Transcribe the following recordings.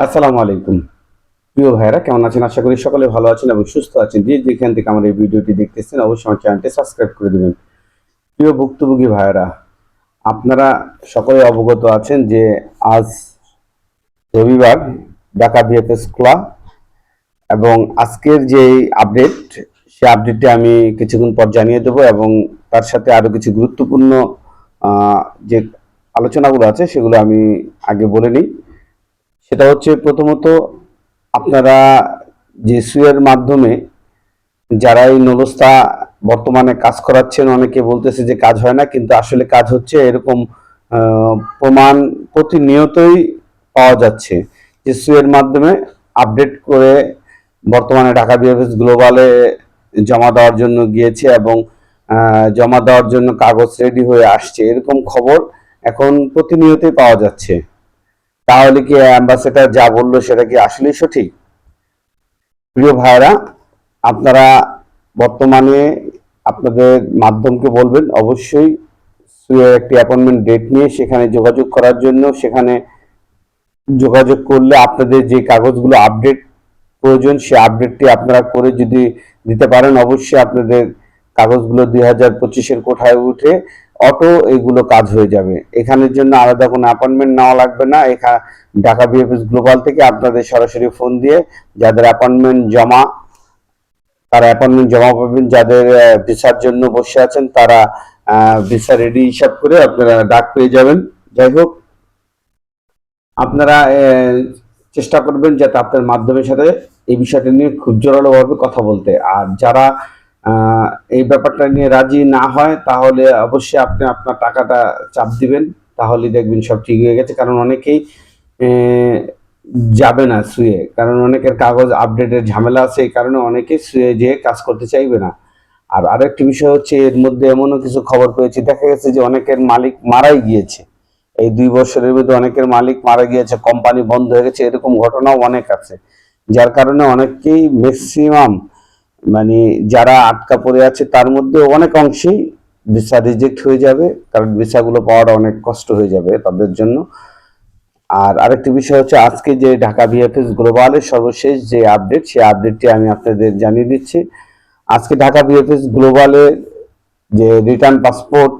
আসসালামু আলাইকুম। প্রিয় ভাইরা কেমন আছেন? আশা করি সকলে ভালো আছেন এবং সুস্থ আছেন। যে যেখান থেকে আমার এই ভিডিওটি দেখতেছেন, অবশ্যই আমার চ্যানেলটি সাবস্ক্রাইব করে দেবেন। প্রিয় ভুক্তভোগী ভাইরা আপনারা সকলে অবগত আছেন যে আজ রবিবার, ঢাকা বিএফএস খোলা এবং আজকের যে আপডেট সেই আপডেটটি আমি কিছুক্ষণ পর জানিয়ে দেবো এবং তার সাথে আরও কিছু গুরুত্বপূর্ণ যে আলোচনাগুলো আছে, সেগুলো আমি আগে বলে নিই। সেটা হচ্ছে প্রথমত আপনারা যে মাধ্যমে যারা এই নলস্তা বর্তমানে কাজ করাচ্ছেন, অনেকে বলতেছে যে কাজ হয় না, কিন্তু আসলে কাজ হচ্ছে এরকম প্রমাণ প্রতিনিয়তই পাওয়া যাচ্ছে যে মাধ্যমে আপডেট করে বর্তমানে ঢাকা বিএফএস গ্লোবালে জমা দেওয়ার জন্য গিয়েছে এবং জমা দেওয়ার জন্য কাগজ রেডি হয়ে আসছে। এরকম খবর এখন প্রতিনিয়তই পাওয়া যাচ্ছে। তাহলে কি অ্যাম্বাসেডার যা বলল সেটা কি আসলেই সঠিক? প্রিয় ভাইরা আপনারা বর্তমানে আপনাদের মাধ্যমকে বলবেন, অবশ্যই সুয়ের একটি অ্যাপয়েন্টমেন্ট ডেট নিয়ে সেখানে যোগাযোগ করার জন্য, সেখানে যোগাযোগ করলে আপনাদের যে কাগজগুলো আপডেট প্রয়োজন, সে আপডেটটি আপনারা করে যদি দিতে পারেন, অবশ্যই আপনাদের কাগজগুলো দুই হাজার পঁচিশের কোঠায় উঠে অটো, এগুলো কাজ হয়ে যাবে। এখানের জন্য আলাদা কোনো অ্যাপয়েন্টমেন্ট নেওয়া লাগবে না। এখা, ঢাকা বিএফএস গ্লোবাল থেকে আপনাদের সরাসরি ফোন দিয়ে যাদের অ্যাপয়েন্টমেন্ট জমা, তারা অ্যাপয়েন্টমেন্ট জমা পাবেন। যাদের ভিসার জন্য বসে আছেন, তারা ভিসা রেডি হিসাব করে আপনারা ডাক পেয়ে যাবেন। যাই হোক, আপনারা চেষ্টা করবেন যাতে আপনার মাধ্যমের সাথে এই বিষয়টা নিয়ে খুব জোরালোভাবে কথা বলতে। আর যারা এই ব্যাপারটা নিয়ে রাজি না হয়, তাহলে অবশ্যই আপনি আপনার টাকাটা চাপ দিবেন তাহলে দেখবেন সব ঠিক হয়ে গেছে। কারণ অনেকেই যাবে না শুয়ে। কারণ অনেকের কাগজ আপডেটের ঝামেলা আছে, এই কারণে অনেকে শুয়ে যেয়ে কাজ করতে চাইবে না। আর আরেকটি বিষয় হচ্ছে, এর মধ্যে এমনও কিছু খবর পেয়েছি, দেখা গেছে যে অনেকের মালিক মারাই গিয়েছে। এই দুই বছরের মধ্যে অনেকের মালিক মারা গিয়েছে, কোম্পানি বন্ধ হয়ে গেছে, এরকম ঘটনাও অনেক আছে। যার কারণে অনেকেই ম্যাক্সিমাম মানে যারা আটকা পড়ে আছে, তার মধ্যে অনেক অংশেই ভিসা রিজেক্ট হয়ে যাবে, কারণ ভিসাগুলো পাওয়াটা অনেক কষ্ট হয়ে যাবে তাদের জন্য। আর আরেকটি বিষয় হচ্ছে, আজকে যে ঢাকা বিএফএস গ্লোবালের সর্বশেষ যে আপডেট সেই আপডেটটি আমি আপনাদের জানিয়ে দিচ্ছি। আজকে ঢাকা বিএফএস গ্লোবালের যে রিটার্ন পাসপোর্ট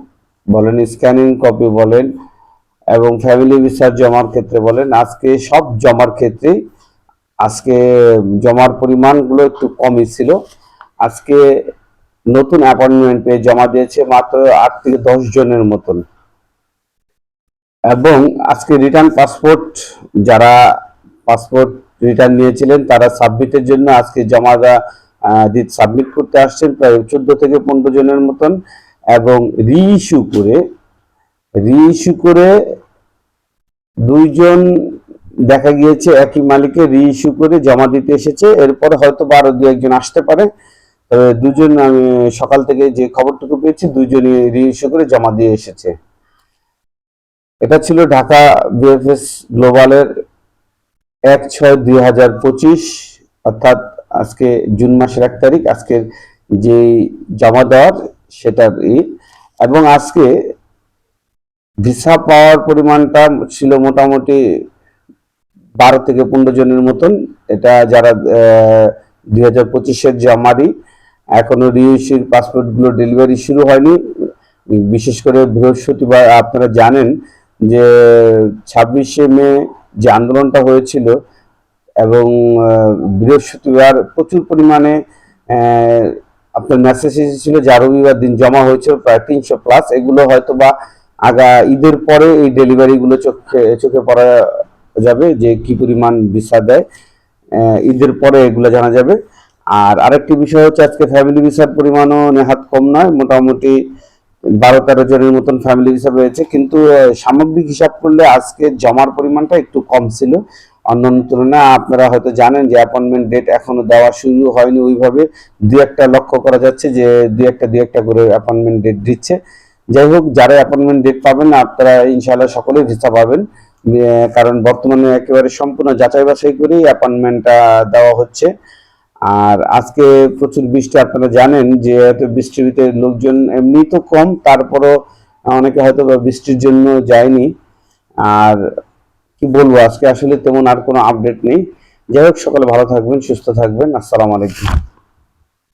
বলেন স্ক্যানিং কপি বলেন, এবং ফ্যামিলি ভিসার জমার ক্ষেত্রে বলেন, আজকে সব জমার ক্ষেত্রে আজকে জমার পরিমাণগুলো একটু কমই ছিল। আজকে নতুন অ্যাপয়েন্টমেন্ট পেয়ে জমা দিয়েছে মাত্র আট থেকে দশ জনের মতন। এবং আজকে রিটার্ন পাসপোর্ট যারা পাসপোর্ট রিটার্ন নিয়েছিলেন, তারা সাবমিটের জন্য আজকে জমা সাবমিট করতে আসছেন প্রায় চোদ্দ থেকে পনেরো জনের মতন। এবং রিইস্যু করে রিইস্যু করে দুইজন দেখা গিয়েছে একই মালিকের রিইস্যু করে জমা দিতে এসেছে। এরপরে হয়তো বা আরও দু একজন আসতে পারে। দুজন আমি সকাল থেকে যে খবরটুকু পেয়েছি, দুজনই রিইস্যু করে জমা দিয়ে এসেছে। এটা ছিল ঢাকা বিএফএস গ্লোবালের এক ছয় দুই হাজার পঁচিশ, অর্থাৎ আজকে জুন মাসের এক তারিখ। আজকের যে জমা দেওয়ার সেটার এবং আজকে ভিসা পাওয়ার পরিমাণটা ছিল মোটামুটি বারো থেকে পনেরো জনের মতন। এটা যারা দুই হাজার পঁচিশের জমারই এখনও রিইস্যুর পাসপোর্টগুলো ডেলিভারি শুরু হয়নি। বিশেষ করে বৃহস্পতিবার আপনারা জানেন যে ছাব্বিশে মে যে আন্দোলনটা হয়েছিল এবং বৃহস্পতিবার প্রচুর পরিমাণে আপনার মেসেজ এসেছিল যা রবিবার দিন জমা হয়েছিল প্রায় তিনশো প্লাস। এগুলো হয়তো বা আগা ঈদের পরে এই ডেলিভারিগুলো চোখে চোখে পড়া যাবে যে কি পরিমাণ ভিসা দেয় ঈদের পরে এগুলো জানা যাবে। আর আরেকটি বিষয় হচ্ছে আজকে ফ্যামিলি ভিসার পরিমাণও নেহাত কম নয়, মোটামুটি বারো তেরো জনের মতন ফ্যামিলি হিসাব রয়েছে। কিন্তু সামগ্রিক হিসাব করলে আজকে জমার পরিমাণটা একটু কম ছিল। অন্যান্য তুলনায় আপনারা হয়তো জানেন যে অ্যাপয়েন্টমেন্ট ডেট এখনও দেওয়া শুরু হয়নি ওইভাবে। দু একটা লক্ষ্য করা যাচ্ছে যে দু একটা দু একটা করে অ্যাপয়েন্টমেন্ট ডেট দিচ্ছে। যাই হোক, যারা অ্যাপয়েন্টমেন্ট ডেট পাবেন আপনারা ইনশাআল্লাহ সকলেই ভিসা পাবেন। কারণ বর্তমানে একেবারে সম্পূর্ণ যাচাই বাছাই করেই অ্যাপয়েন্টমেন্টটা দেওয়া হচ্ছে। আর আজকে প্রচুর বৃষ্টি, আপনারা জানেন যে বৃষ্টির ভিতরে লোকজন এমনি তো কম, তারপরও অনেকে হয়তো বৃষ্টির জন্য যায়নি। আর কি বলব, আজকে আসলে তেমন আর কোনো আপডেট নেই। যাই হোক, সকলে ভালো থাকবেন, সুস্থ থাকবেন। আসসালামু আলাইকুম।